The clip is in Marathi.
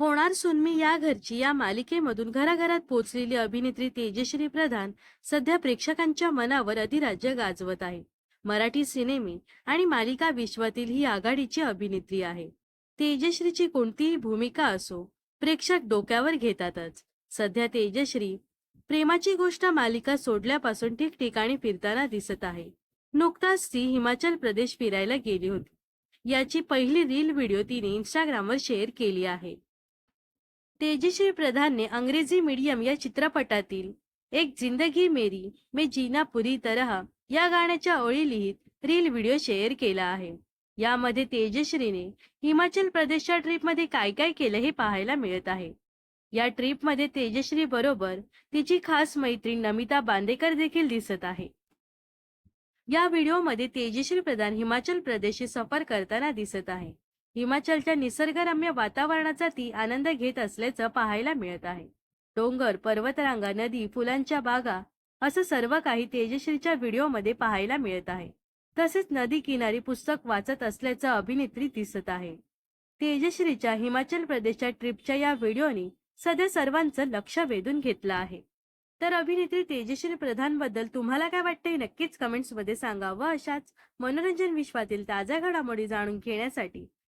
होणार सुनमी या घरची या मालिकेमधून घराघरात पोचलेली अभिनेत्री तेजश्री प्रधान सध्या प्रेक्षकांच्या मनावर अधिराज्य गाजवत आहे. मराठी सिनेमे आणि मालिका विश्वातील ही आघाडीची अभिनेत्री आहे. तेजश्रीची कोणतीही भूमिका असो प्रेक्षक डोक्यावर घेतातच. सध्या तेजश्री प्रेमाची गोष्ट मालिका सोडल्यापासून ठिकठिकाणी फिरताना दिसत आहे. नुकताच ती हिमाचल प्रदेश फिरायला गेली होती. याची पहिली रील व्हिडिओ तिने इंस्टाग्रामवर शेअर केली आहे. तेजश्री प्रधानने अंग्रेजी मीडियम या चित्रपटातील एक जिंदगी मेरी मे जीना पुरी तरह या गाण्याच्या ओळी लिहित रील व्हिडिओ शेअर केला आहे. यामध्ये तेजश्रीने हिमाचल प्रदेशच्या ट्रिपमध्ये काय काय केलं हे पाहायला मिळत आहे. या ट्रिपमध्ये तेजश्री बरोबर तिची खास मैत्रीण नमिता बांदेकर देखील दिसत आहे. या व्हिडिओमध्ये तेजश्री प्रधान हिमाचल प्रदेशची सफर करताना दिसत आहे. हिमाचलच्या निसर्गरम्य वातावरणाचा ती आनंद घेत असल्याचं पाहायला मिळत आहे. डोंगर पर्वतरांगा नदी फुलांच्या बागा असं सर्व काही तेजश्रीच्या व्हिडिओमध्ये पाहायला मिळत आहे. तसेच नदी किनारी पुस्तक वाचत असल्याचं अभिनेत्री दिसत आहे. तेजश्रीच्या हिमाचल प्रदेशच्या ट्रिपच्या या व्हिडिओनी सध्या सर्वांचं लक्ष वेधून घेतलं आहे. तर अभिनेत्री तेजश्री प्रधानबद्दल तुम्हाला काय वाटतंय? नक्कीच कमेंट्समध्ये सांगा व अशाच मनोरंजन विश्वातील ताज्या घडामोडी जाणून घेण्यासाठी.